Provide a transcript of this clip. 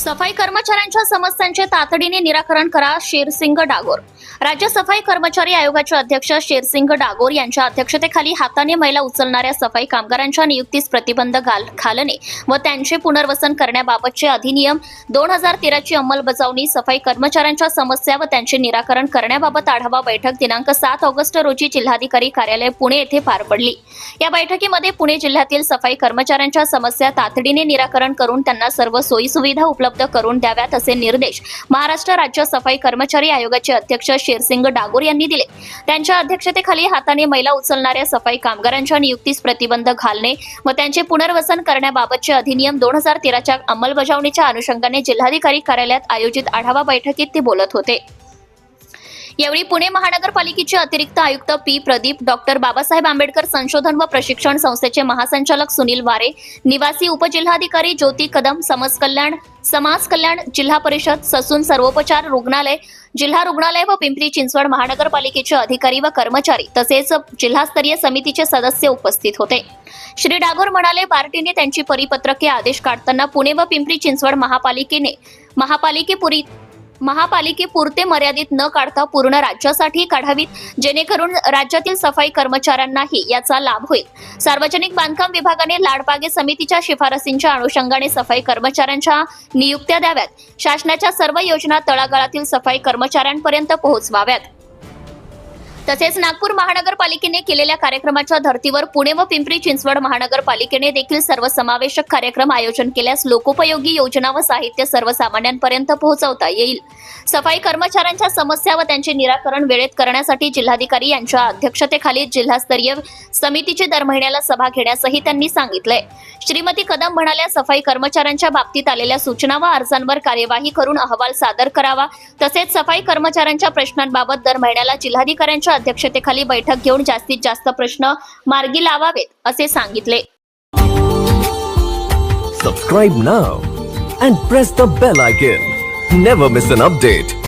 सफाई कर्मचाऱ्यांच्या समस्यांचे तातडीने निराकरण करा शेरसिंग डागोर. राज्य सफाई कर्मचारी आयोगाचे अध्यक्ष शेरसिंग डागोर यांच्या अध्यक्षतेखाली हाताने मैला उचलणाऱ्या सफाई कामगारांच्या नियुक्तीस प्रतिबंध घाल घालणे व त्यांचे पुनर्वसन करण्याबाबतचे अधिनियम दोन हजार तेराची अंमलबजावणी सफाई कर्मचाऱ्यांच्या समस्या व त्यांचे निराकरण करण्याबाबत आढावा बैठक दिनांक सात ऑगस्ट रोजी जिल्हाधिकारी कार्यालय पुणे येथे पार पडली. या बैठकीमध्ये पुणे जिल्ह्यातील सफाई कर्मचाऱ्यांच्या समस्या तातडीने निराकरण करून त्यांना सर्व सोयी सुविधा उपलब्ध करून द्याव्यात असे निर्देश महाराष्ट्र राज्य सफाई कर्मचारी आयोगाचे अध्यक्ष शेरसिंग डागोर यांनी दिले. त्यांच्या अध्यक्षतेखाली हाताने मैला उचलणाऱ्या सफाई कामगारांच्या नियुक्तीस प्रतिबंध घालणे व त्यांचे पुनर्वसन करण्याबाबतचे अधिनियम दोन हजार तेराच्या अंमलबजावणीच्या अनुषंगाने जिल्हाधिकारी कार्यालयात आयोजित आढावा बैठकीत ते बोलत होते. यावेळी पुणे महानगरपालिकेचे अतिरिक्त आयुक्त पी प्रदीप डॉक्टर बाबासाहेब आंबेडकर संशोधन व प्रशिक्षण संस्थेचे महासंचालक सुनील वारे निवासी उपजिल्हाधिकारी ज्योती कदम समाज कल्याण समाज कल्याण जिल्हा परिषद ससून सर्वोपचार रुग्णालय जिल्हा रुग्णालय व पिंपरी चिंचवड महानगरपालिकेचे अधिकारी व कर्मचारी तसेच जिल्हास्तरीय समितीचे सदस्य उपस्थित होते. श्री डागोर म्हणाले पार्टीने त्यांची परिपत्रके आदेश काढताना पुणे व पिंपरी चिंचवड महापालिकेने महापालिकेपुरी महापालिकेपुरते मर्यादित न काढता पूर्ण राज्यासाठी काढावीत जेणेकरून राज्यातील सफाई कर्मचाऱ्यांनाही याचा लाभ होईल. सार्वजनिक बांधकाम विभागाने लाडबागे समितीच्या शिफारसींच्या अनुषंगाने सफाई कर्मचाऱ्यांच्या नियुक्त्या द्याव्यात. शासनाच्या सर्व योजना तळागाळातील सफाई कर्मचाऱ्यांपर्यंत पोहोचवाव्यात. तसेच नागपूर महानगरपालिकेने केलेल्या कार्यक्रमाच्या धर्तीवर पुणे व पिंपरी चिंचवड महानगरपालिकेने देखील सर्वसमावेशक कार्यक्रम आयोजन केल्यास लोकोपयोगी योजना व साहित्य सर्वसामान्यांपर्यंत पोहोचवता येईल. सफाई कर्मचाऱ्यांच्या समस्या व त्यांचे निराकरण वेळेत करण्यासाठी जिल्हाधिकारी यांच्या अध्यक्षतेखाली जिल्हास्तरीय समितीची दर महिन्याला सभा घेण्यासही त्यांनी सांगितलंय. श्रीमती कदम म्हणाल्या सफाई कर्मचाऱ्यांच्या बाबतीत आलेल्या सूचना व अर्जांवर कार्यवाही करून अहवाल सादर करावा. तसेच सफाई कर्मचाऱ्यांच्या प्रश्नांबाबत दर महिन्याला जिल्हाधिकाऱ्यांच्या अध्यक्षतेखाली बैठक घेऊन जास्तीत जास्त प्रश्न मार्गी लावावेत असे सांगितले. सबस्क्राईब ना and press the bell icon never miss an update